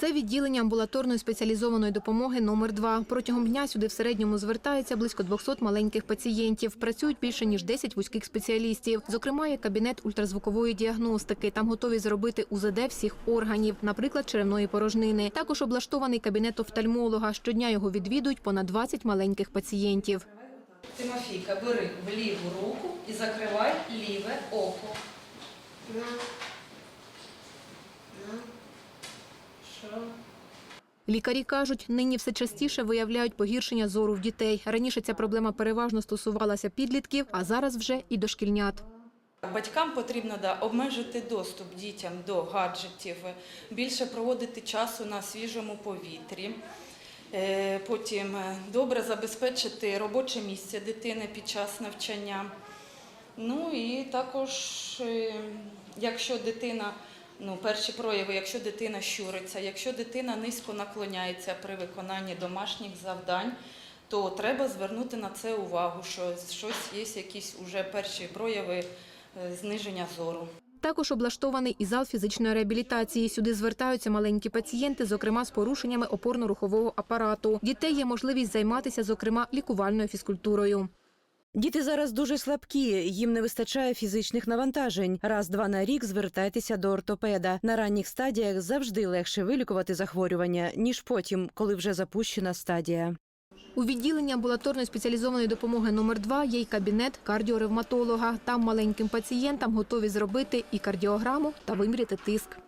Це відділення амбулаторної спеціалізованої допомоги номер 2 Протягом дня сюди в середньому звертається близько 200 маленьких пацієнтів. Працюють більше ніж 10 вузьких спеціалістів. Зокрема, є кабінет ультразвукової діагностики. Там готові зробити УЗД всіх органів, наприклад, черевної порожнини. Також облаштований кабінет офтальмолога. Щодня його відвідують понад 20 маленьких пацієнтів. Тимофійка, бери в ліву руку і закривай ліве око. Що? Лікарі кажуть, нині все частіше виявляють погіршення зору в дітей. Раніше ця проблема переважно стосувалася підлітків, а зараз вже і дошкільнят. Батькам потрібно да, обмежити доступ дітям до гаджетів, більше проводити часу на свіжому повітрі. Е, Потім е, добре забезпечити робоче місце дитини під час навчання. Ну і також, е, якщо дитина, ну, перші прояви, якщо дитина щуриться, якщо дитина низько наклоняється при виконанні домашніх завдань, то треба звернути на це увагу, що щось є якісь уже перші прояви е, зниження зору. Також облаштований і зал фізичної реабілітації. Сюди звертаються маленькі пацієнти, зокрема з порушеннями опорно-рухового апарату. Дітей є можливість займатися, зокрема, лікувальною фізкультурою. Діти зараз дуже слабкі, їм не вистачає фізичних навантажень. Раз-два на рік звертайтеся до ортопеда. На ранніх стадіях завжди легше вилікувати захворювання, ніж потім, коли вже запущена стадія. У відділенні амбулаторної спеціалізованої допомоги номер 2 є й кабінет кардіоревматолога. Там маленьким пацієнтам готові зробити і кардіограму та виміряти тиск.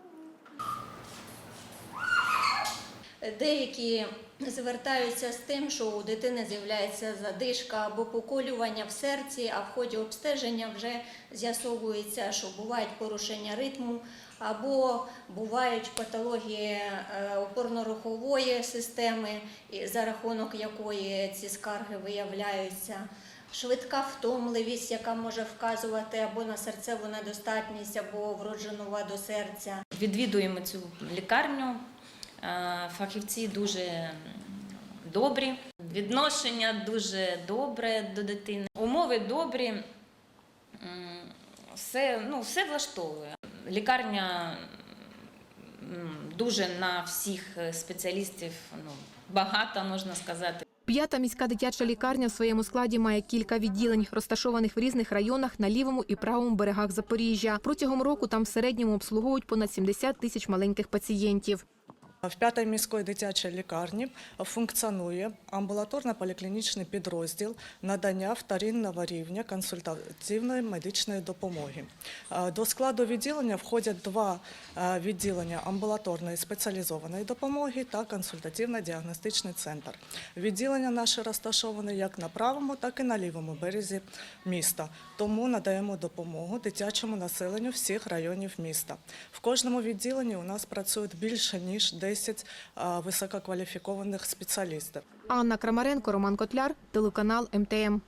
Деякі звертаються з тим, що у дитини з'являється задишка або поколювання в серці, а в ході обстеження вже з'ясовується, що бувають порушення ритму або бувають патології е, опорно-рухової системи, за рахунок якої ці скарги виявляються. Швидка втомливість, яка може вказувати або на серцеву недостатність, або вроджену ваду серця. Відвідуємо цю лікарню. Е, Фахівці дуже добрі, відношення дуже добре до дитини. Умови добрі, все, ну, все влаштовує. Лікарня дуже на всіх спеціалістів ну, багата, можна сказати. П'ята міська дитяча лікарня в своєму складі має кілька відділень, розташованих в різних районах на лівому і правому берегах Запоріжжя. Протягом року там в середньому обслуговують понад 70 тисяч маленьких пацієнтів. В п'ятій міської дитячій лікарні функціонує амбулаторно-поліклінічний підрозділ надання вторинного рівня консультативної медичної допомоги. До складу відділення входять два е, відділення амбулаторної спеціалізованої допомоги та консультативно-діагностичний центр. Відділення наше розташоване як на правому, так і на лівому березі міста. Тому надаємо допомогу дитячому населенню всіх районів міста. В кожному відділенні у нас працюють більше ніж 10 е, висококваліфікованих спеціалістів. Анна Крамаренко, Роман Котляр, телеканал МТМ.